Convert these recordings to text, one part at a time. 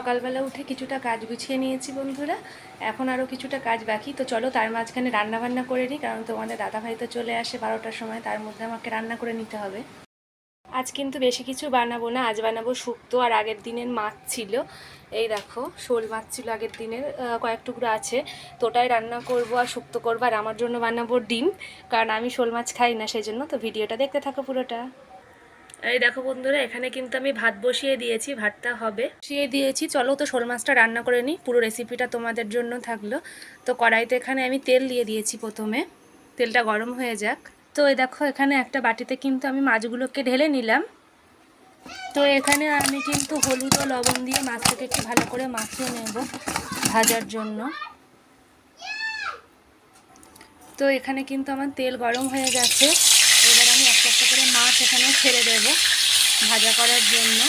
সকালবেলা উঠে কিছুটা কাজ গুছিয়ে নিয়েছি বন্ধুরা। এখন আরও কিছুটা কাজ বাকি। তো চলো তার মাঝখানে রান্না বান্না করে নিই, কারণ তোমাদের দাদাভাই তো চলে আসে বারোটার সময়, তার মধ্যে আমাকে রান্না করে নিতে হবে। আজ কিন্তু বেশি কিছু বানাবো না, আজ বানাবো শুক্তো আর আগের দিনের মাছ ছিল। এই দেখো, শোল মাছ ছিল আগের দিনের কয়েক টুকরো আছে। তো ওটাই রান্না করব আর শুক্তো করব, আর আমার জন্য বানাবো ডিম, কারণ আমি শোল মাছ খাই না, সেই জন্য তো ভিডিওটা দেখতে থাকো পুরোটা। এই দেখো বন্ধুরা, এখানে কিন্তু আমি ভাত বসিয়ে দিয়েছি, ভাতটা হবে। বসিয়ে দিয়েছি, চলো তো শোল মাছটা রান্না করে নিই, পুরো রেসিপিটা তোমাদের জন্য থাকল। তো কড়াইতে এখানে আমি তেল দিয়ে দিয়েছি প্রথমে, তেলটা গরম হয়ে যাক। তো এই দেখো, এখানে একটা বাটিতে কিন্তু আমি মাছগুলোকে ঢেলে নিলাম। তো এখানে আমি কিন্তু হলুদ ও লবণ দিয়ে মাছটাকে একটু ভালো করে মাখিয়ে নেব ভাজার জন্য। তো এখানে কিন্তু আমার তেল গরম হয়ে গেছে এবার আমি একটা একটা করে মাছ এখানে ছেড়ে দেব ভাজা করার জন্য।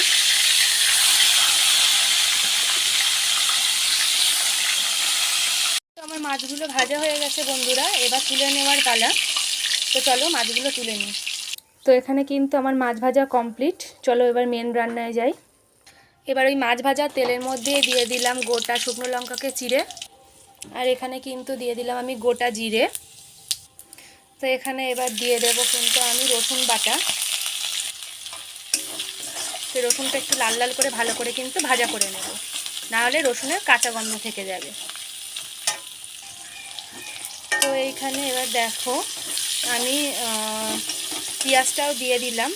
আমার মাছগুলো ভাজা হয়ে গেছে বন্ধুরা, এবার তুলে নেওয়ার পালা। তো চলো মাছগুলো তুলে নিই। তো এখানে কিন্তু আমার মাছ ভাজা কমপ্লিট। চলো এবার মেন রান্নায় যাই। এবার ওই মাছ ভাজা তেলের মধ্যে দিয়ে দিলাম গোটা শুকনো লঙ্কাকে চিড়ে। আর এখানে কিন্তু দিয়ে দিলাম আমি গোটা জিরে। তো এখানে এবার দিয়ে দেব কিন্তু আমি রসুন বাটা। তো রসুনটা একটু লাল লাল করে ভালো করে কিন্তু ভাজা করে নেব। না হলে রসুনের কাঁচা গন্ধ থেকে যাবে। তো এইখানে এবার দেখো, আমি পেঁয়াজটাও দিয়ে দিলাম।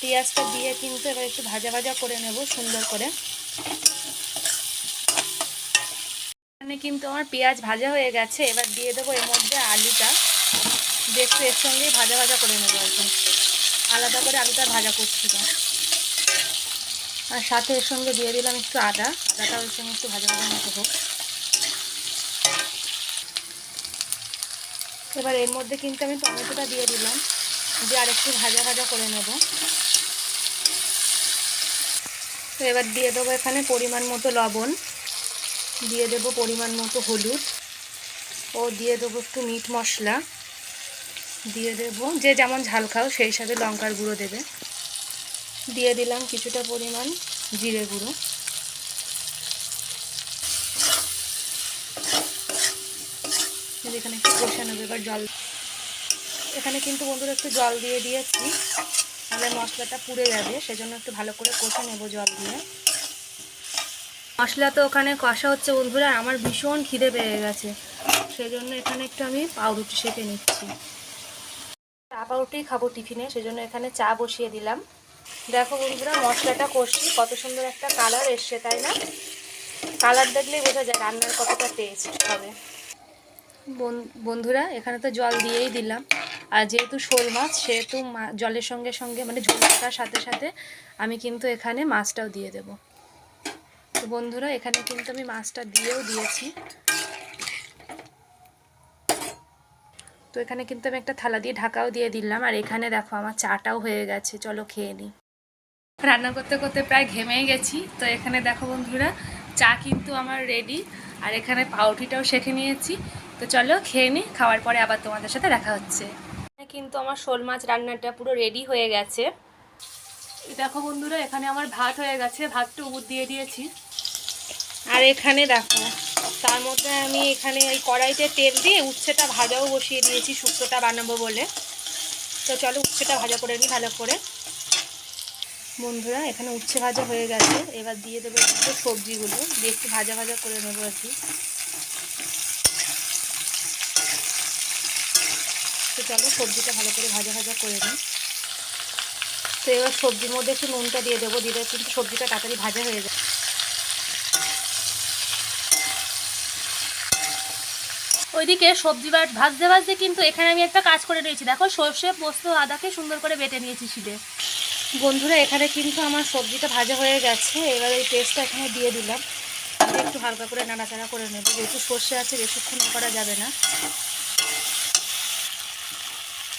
পেঁয়াজটা দিয়ে কিন্তু এবার একটু ভাজা ভাজা করে নেব সুন্দর করে। এখানে কিন্তু আমার পেঁয়াজ ভাজা হয়ে গেছে। এবার দিয়ে দেবো এর মধ্যে আলুটা। দেখতে এর সঙ্গেই ভাজা ভাজা করে নেব একদম। আলাদা করে আলুটা ভাজা করছি না। আর সাথে এর সঙ্গে দিয়ে দিলাম একটু আদা। আদাটা ওর সঙ্গে একটু ভাজা ভাজা মতো হোক। এবার এর মধ্যে কিন্তু আমি টমেটোটা দিয়ে দিলাম। দিয়ে আর একটু ভাজা ভাজা করে নেব। তো এবার দিয়ে দেবো এখানে পরিমাণ মতো লবণ। দিয়ে দেবো পরিমাণ মতো হলুদ। ও দিয়ে দেবো একটু মিট মশলা। দিয়ে দেব। যে যেমন ঝাল খাও, সেই হিসাবে লঙ্কার গুঁড়ো দেবে। দিয়ে দিলাম কিছুটা পরিমাণ জিরে গুঁড়ো। এখানে একটু কষে নেব এবার জল এখানে কিন্তু বন্ধুরা একটু জল দিয়ে দিয়েছি। তাহলে মশলাটা পুড়ে যাবে, সেজন্য একটু ভালো করে কষে নেব জল দিয়ে। মশলা তো ওখানে কষা হচ্ছে বন্ধুরা আমার ভীষণ খিদে পেয়ে গেছে। সেই জন্য এখানে একটু আমি পাউরুটি সেঁকে নিচ্ছি। চা পাউরুটি খাব টিফিনে, সেজন্য এখানে চা বসিয়ে দিলাম। দেখো বন্ধুরা, মশলাটা কষি কত সুন্দর একটা কালার এসছে, তাই না? কালার দেখলেই বোঝা যায় রান্নার কতটা টেস্ট হবে। বন- বন্ধুরা, এখানে তো জল দিয়েই দিলাম। আর যেহেতু শোল মাছ, সেহেতু জলের সঙ্গে সঙ্গে মানে ঝোলটার সাথে সাথে আমি কিন্তু এখানে মাছটাও দিয়ে দেব। তো বন্ধুরা, এখানে কিন্তু আমি মাছটা দিয়েও দিয়েছি। তো এখানে কিন্তু আমি একটা থালা দিয়ে ঢাকাও দিয়ে দিলাম। আর এখানে দেখো আমার চাটাও হয়ে গেছে। চলো খেয়ে নিই রান্না করতে করতে প্রায় ঘেমেই গেছি। তো এখানে দেখো বন্ধুরা, চা কিন্তু আমার রেডি আর এখানে পাউরুটিটাও শেখে নিয়েছি। তো চলো খেয়ে নিই খাওয়ার পরে আবার তোমাদের সাথে দেখা হচ্ছে। এখানে কিন্তু আমার শোল মাছ রান্নাটা পুরো রেডি হয়ে গেছে। দেখো বন্ধুরা, এখানে আমার ভাত হয়ে গেছে। ভাতটা উবুর দিয়ে দিয়েছি। আর এখানে দেখো তার মধ্যে আমি এখানে ওই কড়াইতে তেল দিয়ে উচ্ছেটা ভাজাও বসিয়ে দিয়েছি, শুক্তোটা বানাবো বলে। তো চলো উচ্ছেটা ভাজা করে নিই ভালো করে। বন্ধুরা, এখানে উচ্ছে ভাজা হয়ে গেছে। এবার দিয়ে দেবো একটু সবজিগুলো, দিয়ে একটু ভাজা ভাজা করে নেব আর কি। তো চলো সবজিটা ভালো করে ভাজা ভাজা করে নিই তো এবার সবজির মধ্যে একটু নুনটা দিয়ে দেবো, দিলে কিন্তু সবজিটা তাড়াতাড়ি ভাজা হয়ে যায়। ওইদিকে সবজি ভাজতে ভাজতে কিন্তু এখানে আমি একটা কাজ করে নিয়েছি। দেখো, সর্ষে, পোস্ত, আদাকে সুন্দর করে বেটে নিয়েছি শিলে। বন্ধুরা, এখানে কিন্তু আমার সবজিটা ভাজা হয়ে গেছে। এবার এই পেস্টটা এখানে দিয়ে দিলাম। একটু হালকা করে নাড়াচাড়া করে নেব। যেহেতু সর্ষে আছে, বেশিক্ষণ করা যাবে না।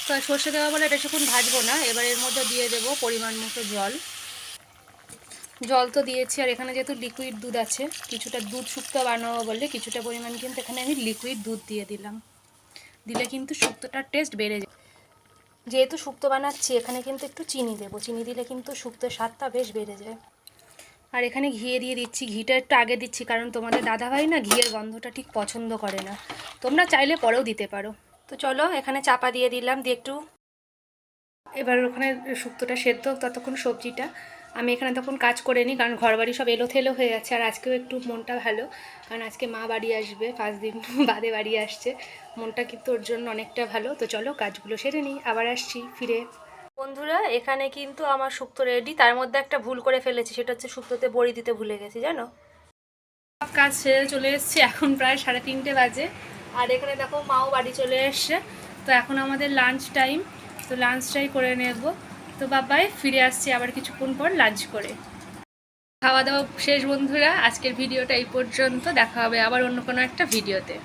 তো সর্ষে দেওয়া বলে বেশিক্ষণ ভাজবো না। এবার এর মধ্যে দিয়ে দেবো পরিমাণ মতো জল। জল তো দিয়েছি, আর এখানে যেহেতু লিকুইড দুধ আছে, কিছুটা দুধ শুক্তো বানাবো বলে কিছুটা পরিমাণ কিন্তু এখানে আমি লিকুইড দুধ দিয়ে দিলাম। দিলে কিন্তু শুক্তোটার টেস্ট বেড়ে যায়। যেহেতু শুক্তো বানাচ্ছি, এখানে কিন্তু একটু চিনি দেবো। চিনি দিলে কিন্তু শুক্তোর স্বাদটা বেশ বেড়ে যায়। আর এখানে ঘিয়ে দিয়ে দিচ্ছি, ঘিটা একটু আগে দিচ্ছি, কারণ তোমাদের দাদাভাই না ঘিয়ের গন্ধটা ঠিক পছন্দ করে না। তোমরা চাইলে পরেও দিতে পারো। তো চলো, এখানে চাপা দিয়ে দিলাম, দিয়ে একটু এবার ওখানে শুক্তোটা সেদ্ধ ততক্ষণ সবজিটা আমি এখানে তখন কাজ করে নিই কারণ ঘর বাড়ি সব এলোথেলো হয়ে যাচ্ছে আর আজকেও একটু মনটা ভালো কারণ আজকে মা বাড়ি আসবে পাঁচ দিন বাদে বাড়ি আসছে মনটা কিন্তু ওর জন্য অনেকটা ভালো। তো চলো কাজগুলো সেরে নিই আবার আসছি ফিরে। বন্ধুরা এখানে কিন্তু আমার শুক্তো রেডি তার মধ্যে একটা ভুল করে ফেলেছি সেটা হচ্ছে শুক্তোতে বড়ি দিতে ভুলে গেছি জানো? সব কাজ সেরে চলে এসেছি এখন প্রায় সাড়ে তিনটে বাজে আর এখানে দেখো মাও বাড়ি চলে এসছে তো এখন আমাদের লাঞ্চ টাইম তো লাঞ্চটাই করে নেব। তো বাবাই, ফিরে আসছি আবার কিছুক্ষণ পর লাঞ্চ করে। খাওয়া দাওয়া শেষ, বন্ধুরা, আজকের ভিডিওটা এই পর্যন্ত। দেখা হবে আবার অন্য কোনো একটা ভিডিওতে।